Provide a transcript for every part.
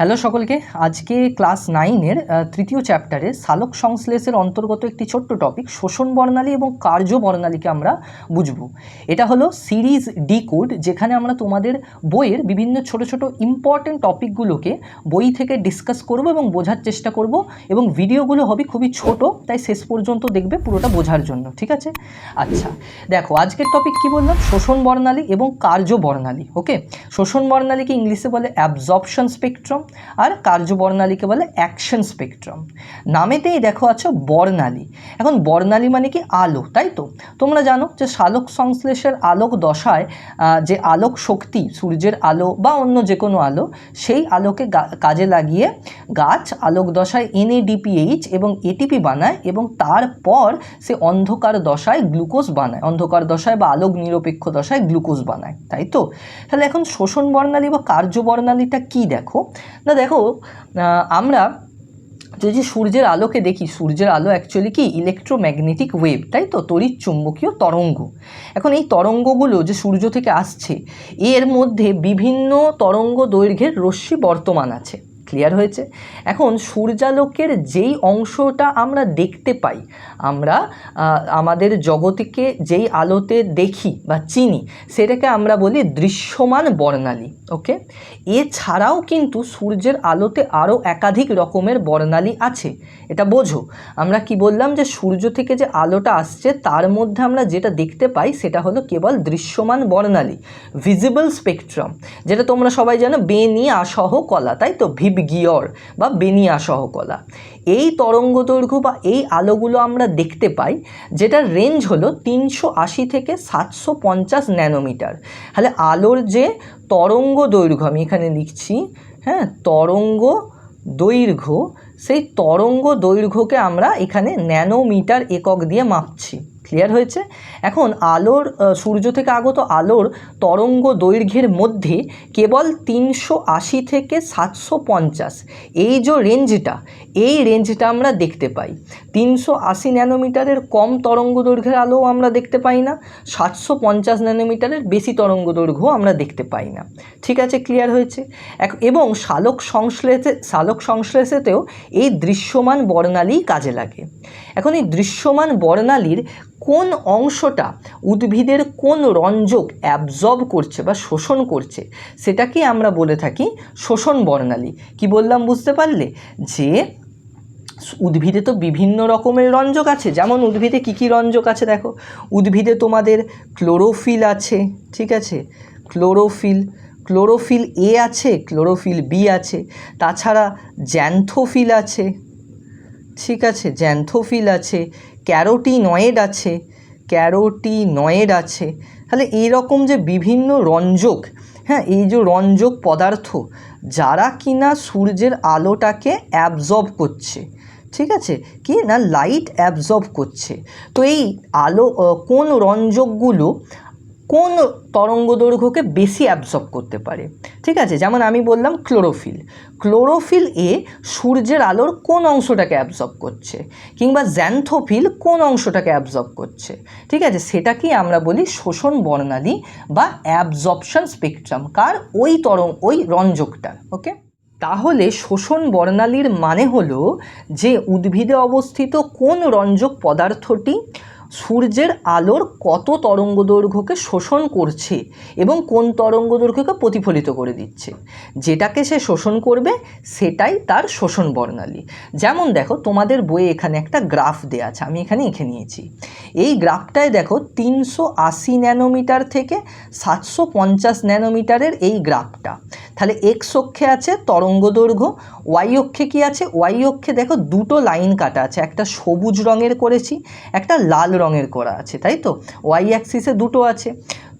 Hello সকলকে, আজকে class নাইনের তৃতীয় চ্যাপ্টারে সালোক সংশ্লেষের অন্তর্গত একটি ছোট্ট টপিক শোষণ বর্ণালী এবং কার্য বর্ণালীকে আমরা বুঝব। এটা হলো সিরিজ ডি কোড যেখানে আমরা তোমাদের বইয়ের বিভিন্ন ছোট ছোট ইম্পর্টেন্ট টপিকগুলোকে বই থেকে ডিসকাস করব এবং বোঝার চেষ্টা করব এবং ভিডিওগুলো হবে খুবই ছোট, তাই শেষ পর্যন্ত দেখবে পুরোটা বোঝার জন্য, ঠিক আছে? আচ্ছা দেখো, আজকের টপিক কি বললাম? শোষণ বর্ণালী এবং কার্য বর্ণালী ওকে শোষণ বর্ণালীকে ইংলিশে বলে অ্যাবজর্পশন স্পেকট্রাম আর কার্যবর্ণালীকে বলে অ্যাকশন স্পেকট্রাম নামেতেই দেখো আছে বর্ণালী। এখন বর্ণালী মানে কি আলো তাই তো? তোমরা জানো যে সালোক সংশ্লেষের আলোক দশায় যে আলোক শক্তি, সূর্যের আলো বা অন্য যে কোনো আলো, সেই আলোকে কাজে লাগিয়ে গাছ আলোক দশায় এনএডিপিএইচ এবং এটিপি বানায় এবং তারপর সে অন্ধকার দশায় গ্লুকোজ বানায়। অন্ধকার দশায় বা আলোক নিরপেক্ষ দশায় গ্লুকোজ বানায়, তাই তো? তাহলে এখন শোষণ বর্ণালী বা কার্যবর্ণালীটা কি দেখো? না, দেখো আমরা যে যে সূর্যের আলোকে দেখি, সূর্যের আলো অ্যাকচুয়ালি কি? ইলেকট্রোম্যাগনেটিক ওয়েভ তাই তো? তড়িৎ চুম্বকীয় তরঙ্গ। এখন এই তরঙ্গগুলো যে সূর্য থেকে আসছে, এর মধ্যে বিভিন্ন তরঙ্গ দৈর্ঘ্যের রশ্মি বর্তমান আছে। ক্লিয়ার হয়েছে। এখন সূর্যালোকের যেই অংশটা আমরা দেখতে পাই, আমরা আমাদের জগতিকে যেই আলোতে দেখি বা চিনি, সেটাকে আমরা বলি দৃশ্যমান বর্ণালী ওকে এছাড়াও কিন্তু সূর্যের আলোতে আরও একাধিক রকমের বর্ণালী আছে। এটা বোঝো। আমরা কি বললাম যে সূর্য থেকে যে আলোটা আসছে, তার মধ্যে আমরা যেটা দেখতে পাই, সেটা হলো কেবল দৃশ্যমান বর্ণালী ভিজিবল স্পেকট্রাম যেটা তোমরা সবাই জানো, বেনিয়াসহ কলা, তাই তো? ভিবগিয়র বা বেনিয়া সহকলা। এই তরঙ্গ দৈর্ঘ্য বা এই আলোগুলো আমরা দেখতে পাই, যেটার রেঞ্জ হলো তিনশো আশি থেকে সাতশো পঞ্চাশ ন্যানোমিটার। তাহলে আলোর যে তরঙ্গ দৈর্ঘ্য আমি এখানে লিখছি হ্যাঁ তরঙ্গ দৈর্ঘ্য সেই তরঙ্গ দৈর্ঘ্যকে আমরা এখানে ন্যানোমিটার একক দিয়ে মাপছি। ক্লিয়ার হয়েছে। এখন আলোর সূর্য থেকে আগত আলোর তরঙ্গ দৈর্ঘ্যের মধ্যে কেবল তিনশো আশি থেকে সাতশো পঞ্চাশ। এই যে রেঞ্জটা এই রেঞ্জটা আমরা দেখতে পাই। তিনশো আশি ন্যানোমিটারের কম তরঙ্গ দৈর্ঘ্যের আলোও আমরা দেখতে পাই না, সাতশো পঞ্চাশ ন্যানোমিটারের বেশি তরঙ্গ দৈর্ঘ্য আমরা দেখতে পাই না। ঠিক আছে ক্লিয়ার হয়েছে? এবং শালক সংশ্লেষে, শালক সংশ্লেষেতেও এই দৃশ্যমান বর্ণালী কাজে লাগে। এখন এই দৃশ্যমান বর্ণালীর কোন অংশটা উদ্ভিদের কোন রঞ্জক অ্যাবজর্ব করছে বা শোষণ করছে সেটাকে আমরা বলে থাকি শোষণ বর্ণালী। কি বললাম বুঝতে পারলে? যে উদ্ভিদে তো বিভিন্ন রকমের রঞ্জক আছে। যেমন উদ্ভিদে কী কী রঞ্জক আছে দেখো। উদ্ভিদে তোমাদের ক্লোরোফিল আছে, ঠিক আছে? ক্লোরোফিল ক্লোরোফিল এ আছে, ক্লোরোফিল বি আছে। তাছাড়া জ্যান্থোফিল আছে ঠিক আছে, জ্যান্থোফিল আছে, ক্যারোটিনয়েড আছে ক্যারোটিনয়েড আছে। তাহলে এইরকম যে বিভিন্ন রঞ্জক হ্যাঁ এই যে রঞ্জক পদার্থ, যারা কিনা সূর্যের আলোটাকে অ্যাবজর্ব করছে, ঠিক আছে? কি না লাইট অ্যাবজর্ব করছে। তো এই আলো কোন রঞ্জকগুলো কোন তরঙ্গ দৈর্ঘ্যকে বেশি অ্যাবজর্ব করতে পারে? ঠিক আছে, যেমন আমি বললাম ক্লোরোফিল ক্লোরোফিল এ সূর্যের আলোর কোন অংশটাকে অ্যাবজর্ব করছে? কিংবা জ্যান্থোফিল কোন অংশটাকে অ্যাবজর্ব করছে? ঠিক আছে, সেটাকেই আমরা বলি শোষণ বর্ণালী বা অ্যাবজর্পশন স্পেকট্রাম কার? ওই তরঙ্গ ওই রঞ্জকটার ওকে তাহলে শোষণ বর্ণালীর মানে হলো যে উদ্ভিদে অবস্থিত কোন রঞ্জক পদার্থটি সূর্যের আলোর কত তরঙ্গ দৈর্ঘ্যকে শোষণ করছে এবং কোন তরঙ্গ দৈর্ঘ্যকে প্রতিফলিত করে দিচ্ছে? যেটাকে সে শোষণ করবে, সেটাই তার শোষণ বর্ণালী। যেমন দেখো, তোমাদের বইয়ে এখানে একটা গ্রাফ দেওয়া আছে, আমি এখানে এঁকে নিয়েছি। এই গ্রাফটায় দেখো, তিনশো আশি ন্যানোমিটার থেকে সাতশো পঞ্চাশ ন্যানোমিটারের এই গ্রাফটা। তাহলে এক্স অক্ষে আছে তরঙ্গ দৈর্ঘ্য ওয়াই অক্ষে কি আছে? ওয়াই অক্ষে দেখো, দুটো লাইন কাটা আছে। একটা সবুজ রঙের করেছি, একটা লাল রঙের করা আছে, তাই তো? ওয়াই অ্যাক্সিসে দুটো আছে।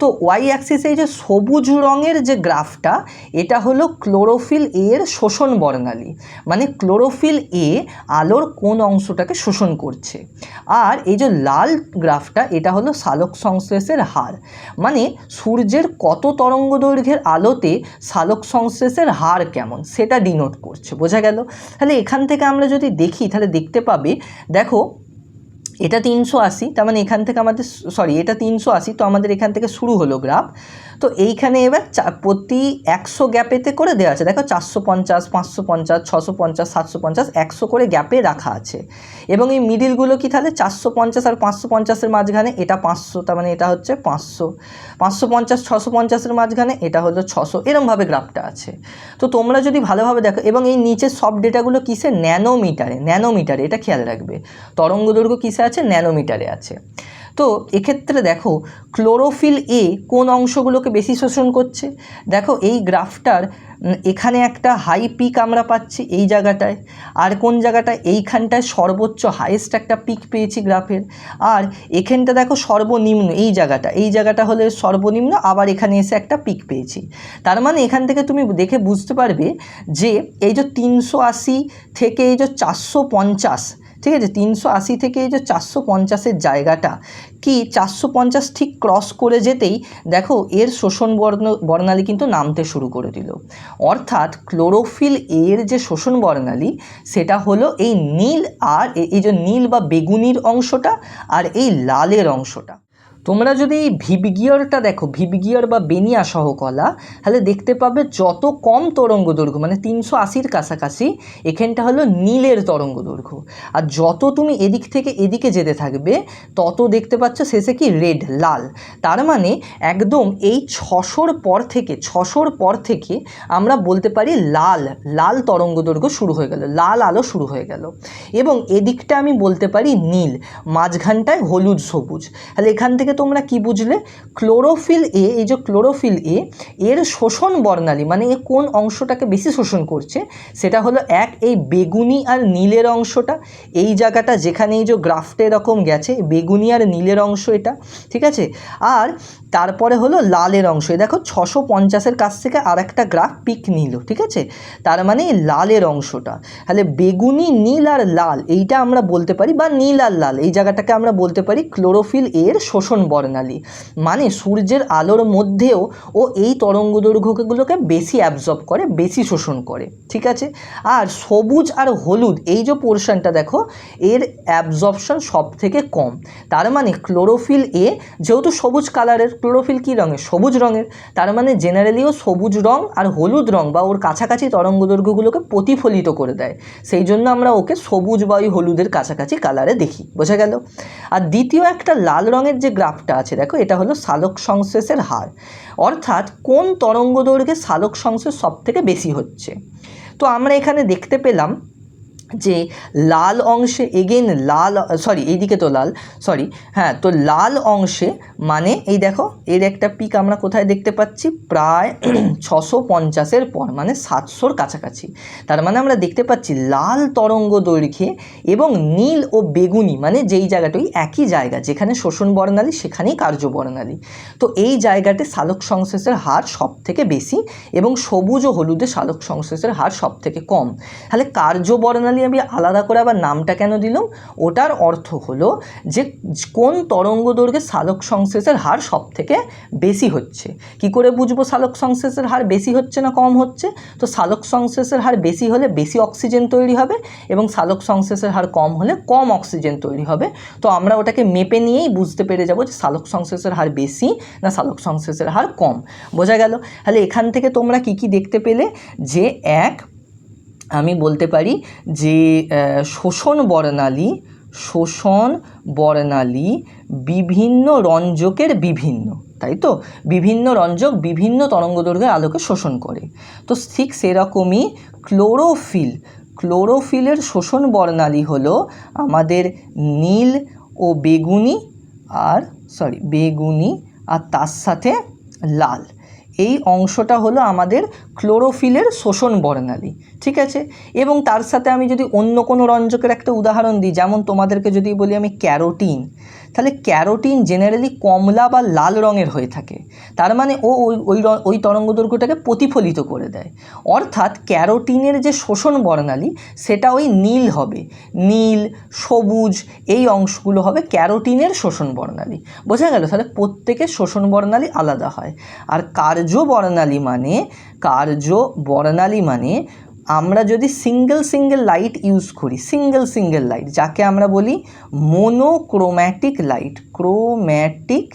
তো ওয়াই অ্যাক্সিসে যে সবুজ রঙের যে গ্রাফটা, এটা হলো ক্লোরোফিল এ এর শোষণ বর্ণালী। মানে ক্লোরোফিল এ আলোর কোন অংশটাকে শোষণ করছে। আর এই যে লাল গ্রাফটা, এটা হলো সালোক সংশ্লেষের হার। মানে সূর্যের কত তরঙ্গ দৈর্ঘ্যের আলোতে সালোক সংশ্লেষের হার কেমন, সেটা ডিনোট করছে, বোঝা গেল? তাহলে এখান থেকে আমরা যদি দেখি, তাহলে দেখতে পাবে, দেখো এটা তিনশো আশি, তার মানে এখান থেকে আমাদের সরি এটা তিনশো আশি, তো আমাদের এখান থেকে শুরু হলো গ্রাফ। তো এইখানে এবার প্রতি একশো গ্যাপেতে করে দেওয়া আছে। দেখো চারশো পঞ্চাশ, পাঁচশো পঞ্চাশ, ছশো পঞ্চাশ, সাতশো পঞ্চাশ, একশো করে গ্যাপে রাখা আছে। এবং এই মিডিলগুলো কি তাহলে চারশো পঞ্চাশ আর পাঁচশো পঞ্চাশের মাঝখানে, এটা পাঁচশো, তার মানে এটা হচ্ছে পাঁচশো। পাঁচশো পঞ্চাশ, ছশো পঞ্চাশের মাঝখানে, এটা হলো ছশো। এরমভাবে গ্রাফটা আছে। তো তোমরা যদি ভালোভাবে দেখো, এবং এই নিচের সব ডেটাগুলো কিসে ন্যানোমিটারে ন্যানোমিটারে, এটা খেয়াল রাখবে। তরঙ্গ দৈর্ঘ্য কিসে আছে, ন্যানোমিটারে আছে। তো এক্ষেত্রে দেখো, ক্লোরোফিল এ কোন অংশগুলোকে বেশি শোষণ করছে? দেখো, এই গ্রাফটার এখানে একটা হাই পিক আমরা পাচ্ছি এই জায়গাটায়, আর কোন জায়গাটায়? এইখানটায় সর্বোচ্চ হাইয়েস্ট একটা পিক পেয়েছি গ্রাফের। আর এখানটা দেখো সর্বনিম্ন, এই জায়গাটা এই জায়গাটা হলে সর্বনিম্ন, আবার এখানে এসে একটা পিক পেয়েছি। তার মানে এখান থেকে তুমি দেখে বুঝতে পারবে যে, এই যে তিনশো আশি থেকে এই যে চারশো পঞ্চাশ ঠিক আছে, তিনশো আশি থেকে এই যে চারশো পঞ্চাশের জায়গাটা, কি চারশো পঞ্চাশ ঠিক ক্রস করে যেতেই দেখো এর শোষণ বর্ণ, বর্ণালী কিন্তু নামতে শুরু করে দিল। অর্থাৎ ক্লোরোফিল এর যে শোষণ বর্ণালী, সেটা হলো এই নীল আর এই যে নীল বা বেগুনির অংশটা আর এই লালের অংশটা। তোমরা যদি ভিবগিয়রটা দেখো ভিবগিয়র বা বেনিয়া সহ কলা তাহলে দেখতে পাবে যত কম তরঙ্গ দৈর্ঘ্য মানে তিনশো আশির কাছাকাছি, এখানটা হলো নীলের তরঙ্গ দৈর্ঘ্য আর যত তুমি এদিক থেকে এদিকে যেতে থাকবে, তত দেখতে পাচ্ছ শেষে কি রেড, লাল। তার মানে একদম এই ছশোর পর থেকে, ছশোর পর থেকে আমরা বলতে পারি লাল লাল তরঙ্গ দৈর্ঘ্য শুরু হয়ে গেল, লাল আলো শুরু হয়ে গেল। এবং এদিকটা আমি বলতে পারি নীল, মাঝখানটায় হলুদ সবুজ। তাহলে এখান থেকে তোমরা কি বুঝলে? ক্লোরোফিল এ এই যে ক্লোরোফিল এ এর শোষণ বর্ণালী মানে এ কোন অংশটাকে বেশি শোষণ করছে? সেটা হলো এক, এই বেগুনি আর নীলের অংশটা। এই জায়গাটা যেখানে এই যে গ্রাফটা এরকম গেছে, বেগুনি আর নীলের অংশ এটা, ঠিক আছে? আর তারপরে হলো লালের অংশ। দেখো ছশো পঞ্চাশের কাছ থেকে আর একটা গ্রাফ পিক নিল, ঠিক আছে? তার মানে লালের অংশটা। তাহলে বেগুনি, নীল আর লাল, এইটা আমরা বলতে পারি, বা নীল আর লাল, এই জায়গাটাকে আমরা বলতে পারি ক্লোরোফিল এর শোষণ বর্ণালী। মানে সূর্যের আলোর মধ্যেও ও এই তরঙ্গ দৈর্ঘ্যগুলোকে বেশি অ্যাবজর্ব করে, বেশি শোষণ করে, ঠিক আছে? আর সবুজ আর হলুদ, এই যে পোর্শনটা দেখো, এর অ্যাবজর্পশন সব থেকে কম। তার মানে ক্লোরোফিল এ যেহেতু সবুজ কালারের ক্লোরোফিল কী রঙের? সবুজ রঙের। তার মানে জেনারেলিও সবুজ রং আর হলুদ রং বা ওর কাছাকাছি তরঙ্গ দৈর্ঘ্যগুলোকে প্রতিফলিত করে দেয়। সেই জন্য আমরা ওকে সবুজ বা ওই হলুদের কাছাকাছি কালারে দেখি, বোঝা গেল? আর দ্বিতীয় একটা লাল রঙের যে গ্রাফটা আছে। দেখো, এটা হলো সালোক সংশ্লেষের হার। অর্থাৎ কোন তরঙ্গ দৈর্ঘ্যে সালোক সংশ্লেষ সব থেকে বেশি হচ্ছে? তো আমরা এখানে দেখতে পেলাম যে লাল অংশে এগেন লাল সরি এইদিকে তো লাল সরি হ্যাঁ তো লাল অংশে মানে এই দেখো, এর একটা পিক আমরা কোথায় দেখতে পাচ্ছি? প্রায় ছশো পঞ্চাশের পর মানে সাতশোর কাছাকাছি। তার মানে আমরা দেখতে পাচ্ছি লাল তরঙ্গ দৈর্ঘ্যে এবং নীল ও বেগুনি মানে যেই জায়গাটাই একই জায়গা, যেখানে শোষণ বর্ণালী, সেখানেই কার্য বর্ণালী। তো এই জায়গাতে সালোক সংশ্লেষের হার সব থেকে বেশি এবং সবুজ ও হলুদে সালোক সংশ্লেষের হার সব থেকে কম। তাহলে কার্য বর্ণালী আমি আলাদা করে আবার নামটা কেন দিলাম? ওটার অর্থ হলো যে কোন তরঙ্গ দৈর্ঘ্যে সালোক সংশ্লেষের হার সব থেকে বেশি হচ্ছে। কি করে বুঝব সালোক সংশ্লেষের হার বেশি হচ্ছে না কম হচ্ছে? তো সালোক সংশ্লেষের হার বেশি হলে বেশি অক্সিজেন তৈরি হবে এবং সালোক সংশ্লেষের হার কম হলে কম অক্সিজেন তৈরি হবে। তো আমরা ওটাকে মেপে নিয়েই বুঝতে পেরে যাব যে সালোক সংশ্লেষের হার বেশি না সালোক সংশ্লেষের হার কম। বোঝা গেল? তাহলে এখান থেকে তোমরা কি কি দেখতে পেলে? যে এক আমি বলতে পারি যে শোষণ বর্ণালী শোষণ বর্ণালী বিভিন্ন রঞ্জকের বিভিন্ন, তাই তো? বিভিন্ন রঞ্জক বিভিন্ন তরঙ্গদৈর্ঘ্যের আলোকে শোষণ করে। তো ঠিক সেরকমই ক্লোরোফিল, ক্লোরোফিলের শোষণ বর্ণালী হলো আমাদের নীল ও বেগুনি আর সরি বেগুনি আর তার সাথে লাল। এই অংশটা হলো আমাদের ক্লোরোফিলের শোষণ বর্ণালী, ঠিক আছে? এবং তার সাথে আমি যদি অন্য কোনো রঞ্জকের একটা উদাহরণ দিই, যেমন তোমাদেরকে যদি বলি আমি ক্যারোটিন, তাহলে ক্যারোটিন জেনারেলি কমলা বা লাল রঙের হয়ে থাকে। তার মানে ও ওই ওই ওই তরঙ্গ দৈর্ঘ্যটাকে প্রতিফলিত করে দেয়। অর্থাৎ ক্যারোটিনের যে শোষণ বর্ণালী, সেটা ওই নীল হবে। নীল, সবুজ, এই অংশগুলো হবে ক্যারোটিনের শোষণ বর্ণালী। বোঝা গেল? তাহলে প্রত্যেকের শোষণ বর্ণালী আলাদা হয়। আর কার্য বর্ণালী মানে কার্য বর্ণালী মানে আমরা যদি সিঙ্গেল সিঙ্গেল লাইট ইউজ করি সিঙ্গেল সিঙ্গেল লাইট যাকে আমরা বলি মোনোক্রোম্যাটিক লাইট ক্রোম্যাটিক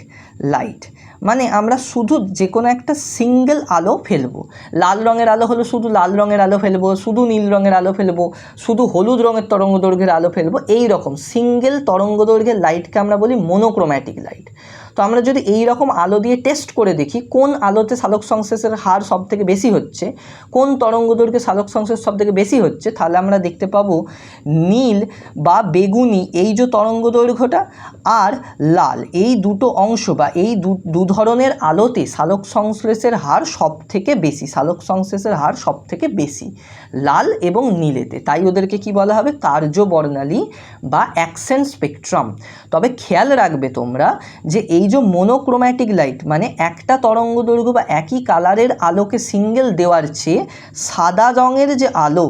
লাইট মানে আমরা শুধু যে কোনো একটা সিঙ্গেল আলো ফেলব। লাল রঙের আলো হলো শুধু লাল রঙের আলো ফেলব, শুধু নীল রঙের আলো ফেলব, শুধু হলুদ রঙের তরঙ্গ দৈর্ঘ্যের আলো ফেলব এই রকম সিঙ্গেল তরঙ্গ দৈর্ঘ্যের লাইটকে আমরা বলি মোনোক্রোম্যাটিক লাইট তো আমরা যদি এই রকম আলো দিয়ে টেস্ট করে দেখি, কোন আলোতে সালোক সংশ্লেষের হার সব থেকে বেশি হচ্ছে, কোন তরঙ্গ দৈর্ঘ্যে সালোক সংশ্লেষ সব থেকে বেশি হচ্ছে, তাহলে আমরা দেখতে পাবো নীল বা বেগুনি এই যে তরঙ্গ দৈর্ঘ্যটা আর লাল, এই দুটো অংশ বা এই দু- ধরনের আলোতে সালোক সংশ্লেষের হার সব থেকে বেশি সালোক সংশ্লেষের হার সব থেকে বেশি, লাল এবং নীলেতে। তাই ওদেরকে কি বলা হবে? কার্যবর্ণালী বা অ্যাকসেন্ট স্পেকট্রাম। তবে খেয়াল রাখবে তোমরা যে এই যে মোনোক্রোম্যাটিক লাইট মানে একটা তরঙ্গ দৈর্ঘ্য বা একই কালারের আলোকে সিঙ্গেল দেওয়ার চেয়ে সাদা রঙের যে আলো,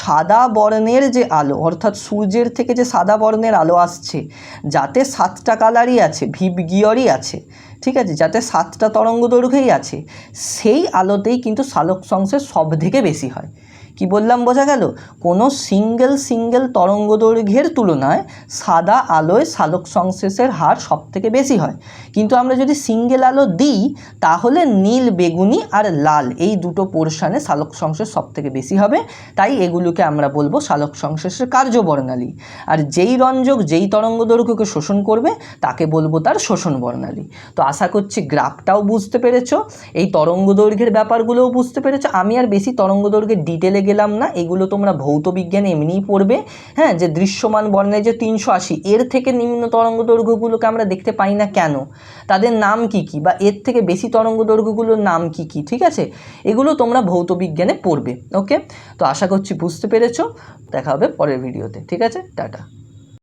সাদা বর্ণের যে আলো, অর্থাৎ সূর্যের থেকে যে সাদা বর্ণের আলো আসছে, যাতে সাতটা কালারই আছে ভিপ গিয়রই আছে, ঠিক আছে? যাতে সাতটা তরঙ্গ দৈর্ঘ্যই আছে, সেই আলোতেই কিন্তু সালোক সংশ্লেষ সব থেকে বেশি হয়। কি বললাম বোঝা গেল? কোনো সিঙ্গেল সিঙ্গেল তরঙ্গ দৈর্ঘ্যের তুলনায় সাদা আলোয় সালোক সংশ্লেষের হার সব থেকে বেশি হয়। কিন্তু আমরা যদি সিঙ্গেল আলো দিই, তাহলে নীল, বেগুনি আর লাল এই দুটো পোর্শানে সালোক সংশ্লেষ সব থেকে বেশি হবে। তাই এগুলোকে আমরা বলব সালোক সংশ্লেষের কার্যবর্ণালী। আর যেই রঞ্জক, যেই তরঙ্গ দৈর্ঘ্যকে শোষণ করবে, তাকে বলব তার শোষণ বর্ণালী। তো আশা করছি গ্রাফটাও বুঝতে পেরেছ, এই তরঙ্গ দৈর্ঘ্যের ব্যাপারগুলোও বুঝতে পেরেছ। আমি আর বেশি তরঙ্গ দৈর্ঘ্যের ডিটেলে গেলাম না, এগুলো তোমরা ভৌত বিজ্ঞানে এমনিই পড়বে। হ্যাঁ যে দৃশ্যমান বর্ণের যে তিনশো আশি, এর থেকে নিম্ন তরঙ্গ দৈর্ঘ্যগুলোকে আমরা দেখতে পাই না কেন? তাদের নাম কি কি? বা এর থেকে বেশি তরঙ্গ দৈর্ঘ্যগুলোর নাম কি কি? ঠিক আছে? এগুলো তোমরা ভৌত বিজ্ঞানে পড়বে, ওকে? তো আশা করছি বুঝতে পেরেছ। দেখা হবে পরের ভিডিওতে। ঠিক আছে? টাটা।